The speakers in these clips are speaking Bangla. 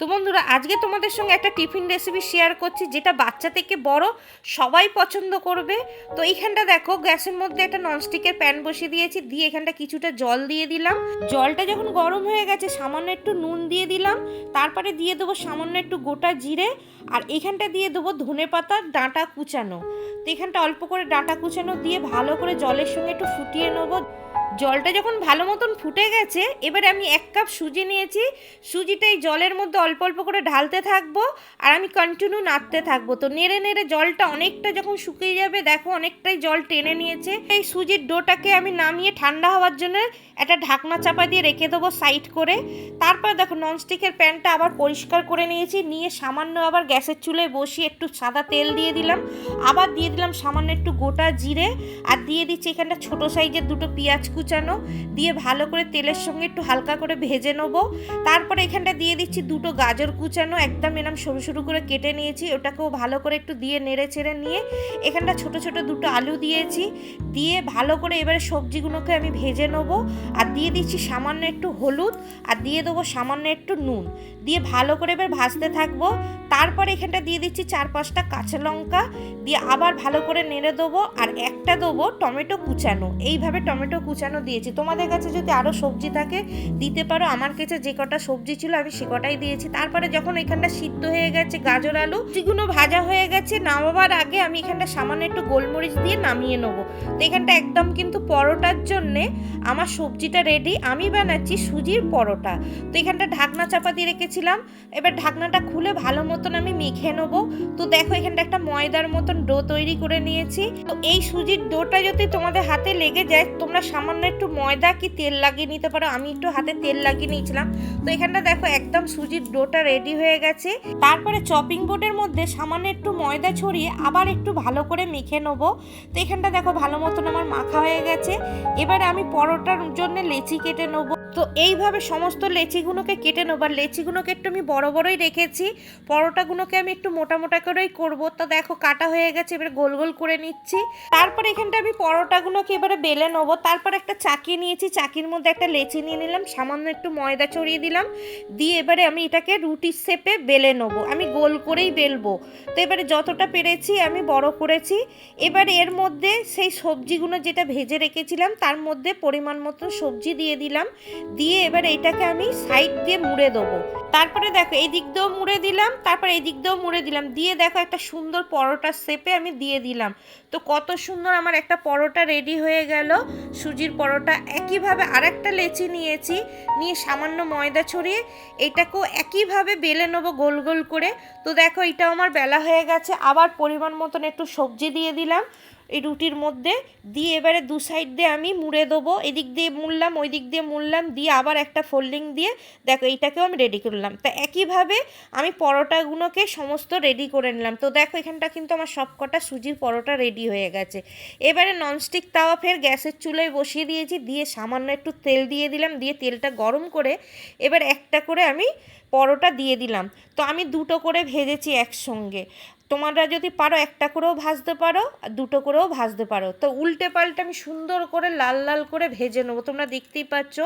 তো বন্ধুরা, আজকে তোমাদের সঙ্গে একটা টিফিন রেসিপি শেয়ার করছি, যেটা বাচ্চা থেকে বড় সবাই পছন্দ করবে। তো এইখানটা দেখো, গ্যাসের মধ্যে একটা ননস্টিকের প্যান বসিয়ে দিয়েছি, দিয়ে এখানটা কিছুটা জল দিয়ে দিলাম। জলটা যখন গরম হয়ে গেছে, সামান্য একটু নুন দিয়ে দিলাম। তারপরে দিয়ে দেবো সামান্য একটু গোটা জিরে, আর এখানটা দিয়ে দেবো ধনে পাতার ডাঁটা কুচানো। তো এখানটা অল্প করে ডাঁটা কুচানো দিয়ে ভালো করে জলের সঙ্গে একটু ফুটিয়ে নেব। জলটা যখন ভালো মতন ফুটে গেছে, এবারে আমি এক কাপ সুজি নিয়েছি। সুজিটা এই জলের মধ্যে অল্প অল্প করে ঢালতে থাকব আর আমি কন্টিনিউ নাড়তে থাকব। তো নেড়ে নেড়ে জলটা অনেকটা যখন শুকিয়ে যাবে, দেখো অনেকটাই জল টেনে নিয়েছে। এই সুজির ডোটাকে আমি নামিয়ে ঠান্ডা হওয়ার জন্য একটা ঢাকনা চাপা দিয়ে রেখে দেবো সাইড করে। তারপর দেখো ননস্টিকের প্যানটা আবার পরিষ্কার করে নিয়েছি। নিয়ে সামান্য আবার গ্যাসের চুলায় বসিয়ে একটু সাদা তেল দিয়ে দিলাম। আবার দিয়ে দিলাম সামান্য একটু গোটা জিরে। আর দিয়ে দিচ্ছি এখানটা ছোটো সাইজের দুটো পেঁয়াজ কুচানো, দিয়ে ভালো করে তেলের সঙ্গে একটু হালকা করে ভেজে নেব। তারপরে এখানটা দিয়ে দিচ্ছি দুটো গাজর কুচানো, একদম এরম সরু সরু করে কেটে নিয়েছি, ওটাকেও ভালো করে একটু দিয়ে নেড়ে চেড়ে নিয়ে এখানটা ছোট ছোট দুটো আলু দিয়েছি, দিয়ে ভালো করে এবারে সবজিগুলোকে আমি ভেজে নেব, আর দিয়ে দিচ্ছি সামান্য একটু হলুদ, আর দিয়ে দেবো সামান্য একটু নুন, দিয়ে ভালো করে এবার ভাজতে থাকব। তারপর এখানটা দিয়ে দিচ্ছি চার পাঁচটা কাঁচা লঙ্কা, দিয়ে আবার ভালো করে নেড়ে দেবো, আর একটা দেবো টমেটো কুচানো, এইভাবে টমেটো কুচানো দিয়েছি? তোমাদের কাছে যদি আরও সবজি থাকে, দিতে পারো। আমার কাছে যে কটা সবজি ছিল, আমি সে কটাই দিয়েছি। তারপরে যখন এখানটা সিদ্ধ হয়ে গেছে, গাজর, আলু, যেগুলো ভাজা হয়ে গেছে, নামাবার আগে আমি এখানটা সামান্য একটু গোলমরিচ দিয়ে নামিয়ে নেব। তো এখানটা একদম কিন্তু পরোটার জন্যে আমার সবজিটা রেডি আমি বানাচ্ছি সুজির পরোটা। তো এখানটা ঢাকনা চাপা দিয়ে রেখেছিলাম। এবার ঢাকনাটা খুলে ভালো মতন আমি মেখে নেব। তো দেখো, এখানটা একটা ময়দার মতন ডো তৈরি করে নিয়েছি। তো এই সুজির ডোটা যদি তোমাদের হাতে লেগে যায়, তোমরা সামান্য একটু ময়দা কি তেল লাগিয়ে নিতে পারো? আমি একটু হাতে তেল লাগিয়ে নিয়েছিলাম। তো এখানটা দেখো একদম সুজির ডোটা রেডি হয়ে গেছে। তারপরে চপিং বোর্ডের মধ্যে সামান্য একটু ময়দা ছড়িয়ে আবার একটু ভালো করে মেখে নেব। তো এখানটা দেখো ভালো মতন আমার মাখা হয়ে গেছে। এবারে আমি পরোটার জন্য লেচি কেটে নেব। তো এইভাবে সমস্ত লেচিগুলোকে কেটে নেব। আর লেচিগুলোকে একটু আমি বড় বড়ই রেখেছি। পরোটাগুলোকে আমি একটু মোটা মোটা করেই করব। তো দেখো, কাটা হয়ে গেছে, এবারে গোল গোল করে নিচ্ছি। তারপরে এখানটা আমি পরোটাগুলোকে এবারে বেলে নেব। তারপর একটা চাকি নিয়েছি। চাকির মধ্যে একটা লেচি নিয়ে নিলাম। সামান্য একটু ময়দা ছড়িয়ে দিলাম। দিয়ে এবারে আমি এটাকে রুটির শেপে বেলে নেব। আমি গোল করেই বেলবো। তো এবারে যতটা পেরেছি আমি বড় করেছি। এবার এর মধ্যে সেই সবজিগুলো যেটা ভেজে রেখেছিলাম, তার মধ্যে পরিমাণ মতো সবজি দিয়ে দিলাম। দিয়ে এবার এটাকে আমি সাইড দিয়ে মুড়ে দেবো। তারপরে দেখো, এই দিক দিয়েও মুড়ে দিলাম, তারপর এই দিক দিয়েও মুড়ে দিলাম। দিয়ে দেখো একটা সুন্দর পরোটা শেপে আমি দিয়ে দিলাম। তো কত সুন্দর আমার একটা পরোটা রেডি হয়ে গেল। সুজির পরোটা একইভাবে আরেকটা লেচি নিয়েছি, নিয়ে সামান্য ময়দা ছড়িয়ে এটাকেও একইভাবে বেলে নেব গোল গোল করে। তো দেখো, এটাও আমার বেলা হয়ে গেছে। আবার পরিমাণ মতন একটু সবজি দিয়ে দিলাম এই রুটির মধ্যে। দিয়ে এবারে দু সাইড দিয়ে আমি মুড়ে দেবো। এদিক দিয়ে মুড়লাম ওই দিক দিয়ে মুড়লাম। দিয়ে আবার একটা ফোল্ডিং দিয়ে দেখো এইটাকেও আমি রেডি করলাম। তা একইভাবে আমি পরোটাগুলোকে সমস্ত রেডি করে নিলাম। তো দেখো, এখানটা কিন্তু আমার সব কটা সুজির পরোটা রেডি হয়ে গেছে। এবারে ননস্টিক তাওয়া ফের গ্যাসের চুলায় বসিয়ে দিয়েছি। দিয়ে সামান্য একটু তেল দিয়ে দিলাম। দিয়ে তেলটা গরম করে এবার একটা করে আমি পরোটা দিয়ে দিলাম। তো আমি দুটো করে ভেজেছি একসঙ্গে। তোমরা যদি পারো, একটা করেও ভাজতে পারো, আর দুটো করেও ভাজতে পারো। তো উল্টে পাল্টে আমি সুন্দর করে লাল লাল করে ভেজে নেব। তোমরা দেখতেই পাচ্ছ,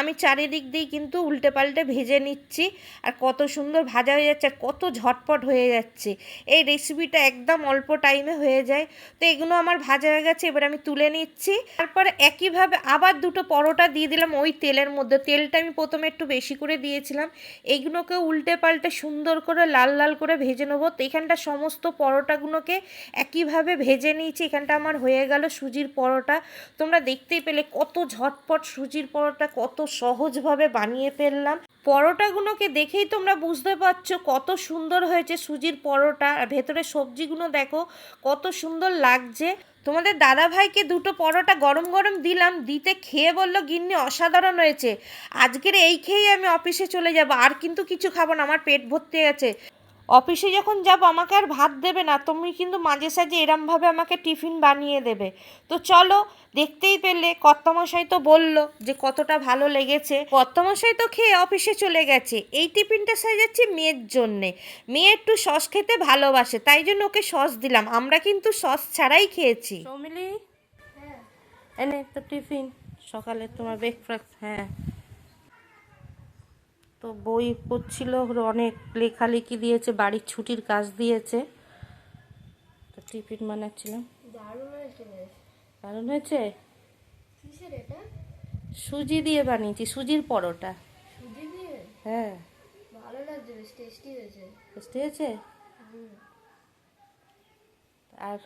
আমি চারিদিক দিয়ে কিন্তু উল্টে পাল্টে ভেজে নিচ্ছি। আর কত সুন্দর ভাজা হয়ে যাচ্ছে, আর কত ঝটপট হয়ে যাচ্ছে। এই রেসিপিটা একদম অল্প টাইমে হয়ে যায়। তো এগুলো আমার ভাজা হয়ে গেছে, এবার আমি তুলে নিচ্ছি। তারপর একইভাবে আবার দুটো পরোটা দিয়ে দিলাম ওই তেলের মধ্যে। তেলটা আমি প্রথমে একটু বেশি করে দিয়েছিলাম। এগুলোকে উল্টে পাল্টে সুন্দর করে লাল লাল করে ভেজে নেব। তো এখানটা সমস্ত পরোটাগুলোকে একইভাবে ভেজে নিয়েছি। এখানটা আমার হয়ে গেল সুজির পরোটা। তোমরা দেখতেই পেলে কত ঝটপট সুজির পরোটা, কত সহজভাবে বানিয়ে ফেললাম। পরোটাগুলোকে দেখেই তোমরা বুঝতে পারছ কত সুন্দর হয়েছে সুজির পরোটা। আর ভেতরে সবজিগুলো দেখো কত সুন্দর লাগছে। তোমাদের দাদা ভাইকে দুটো পরোটা গরম গরম দিলাম, দিতে খেয়ে বলল, গিন্নি, অসাধারণ হয়েছে। আজকের এই খেয়েই আমি অফিসে চলে যাব, আর কিন্তু কিছু খাব না, আমার পেট ভর্তি আছে। অফিসে যখন যাব, আমাকে আর ভাত দেবে না। তুমি কিন্তু মাঝে সাঝে এরমভাবে আমাকে টিফিন বানিয়ে দেবে। তো চলো, দেখতেই পেলে, কর্তামশাই তো বলল যে কতটা ভালো লেগেছে। কর্তামশাই তো খেয়ে অফিসে চলে গেছে। এই টিফিনটা সাজাচ্ছি মেয়ের জন্যে। মেয়ে একটু সস খেতে ভালোবাসে, তাই জন্য ওকে সস দিলাম। আমরা কিন্তু সস ছাড়াই খেয়েছি। সৌমিলি? এনে তো টিফিন। সকালে তোমার ব্রেকফাস্ট হ্যাঁ। তো বই পড়ছিল অনেক লেখালেখি দিয়েছে বাড়ির ছুটির কাজ দিয়েছে। তো টিফিন বানাচ্ছিলাম। দারুণ হয়েছে সুজি দিয়ে বানিয়েছি সুজির পরোটা। হ্যাঁ। ভালো লাগছে টেস্টি হয়েছে। আর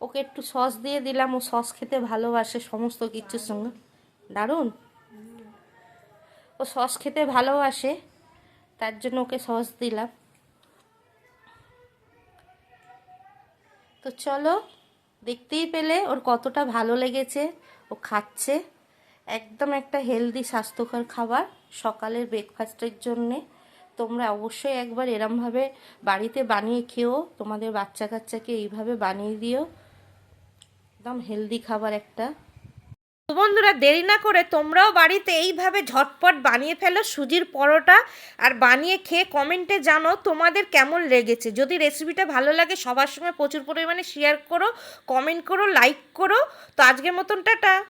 ওকে একটু সস দিয়ে দিলাম ও সস খেতে ভালোবাসে সমস্ত কিছুর সঙ্গে। দারুণ। ও সস খেতে ভালোবাসে, তার জন্য ওকে সস দিলাম। তো চলো, দেখতেই পেলে ওর কতটা ভালো লেগেছে, ও খাচ্ছে। একদম একটা হেলদি স্বাস্থ্যকর খাবার সকালের ব্রেকফাস্টের জন্যে। তোমরা অবশ্যই একবার এরমভাবে বাড়িতে বানিয়ে খেও, তোমাদের বাচ্চা কাচ্চাকে এইভাবে বানিয়ে দিও। একদম হেলদি খাবার একটা। তো বন্ধুরা দেরি না করে তোমরাও বাড়িতে এইভাবে ঝটপট বানিয়ে ফেলো সুজির পরোটা আর বানিয়ে খেয়ে কমেন্টে জানো তোমাদের কেমন লেগেছে। যদি রেসিপিটা ভালো লাগে সবার সঙ্গে প্রচুর পরিমাণে শেয়ার করো কমেন্ট করো লাইক করো। তো আজকের মতন টাটা।